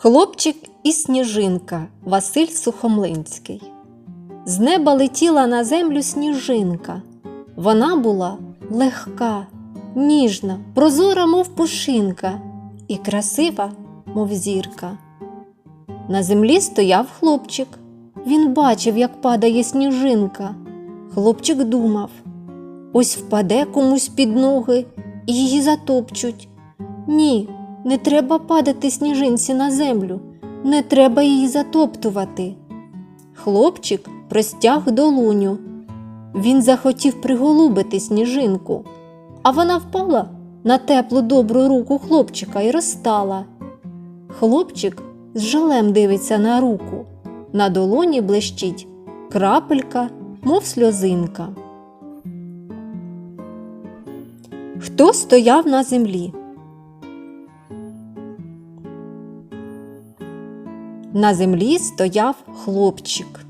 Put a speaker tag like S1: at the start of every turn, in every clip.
S1: Хлопчик і сніжинка Василь Сухомлинський. З неба летіла на землю сніжинка. Вона була легка, ніжна, прозора, мов пушинка, і красива, мов зірка. На землі стояв хлопчик. Він бачив, як падає сніжинка. Хлопчик думав: ось впаде комусь під ноги і її затопчуть. Ні, не треба падати сніжинці на землю, не треба її затоптувати. Хлопчик простяг долоню. Він захотів приголубити сніжинку, а вона впала на теплу добру руку хлопчика і розстала. Хлопчик з жалем дивиться на руку. На долоні блищить крапелька, мов сльозинка. Хто стояв на землі? На землі стояв хлопчик.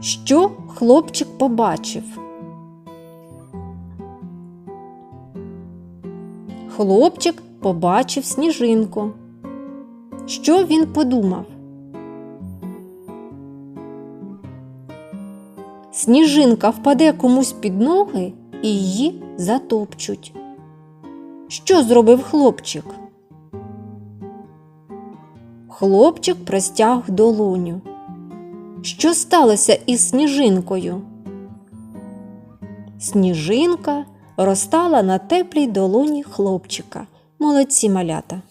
S1: Що хлопчик побачив? Хлопчик побачив сніжинку. Що він подумав? Сніжинка впаде комусь під ноги і її затопчуть. Що зробив хлопчик? Хлопчик простяг долоню. Що сталося із сніжинкою? Сніжинка розтала на теплій долоні хлопчика. Молодці малята.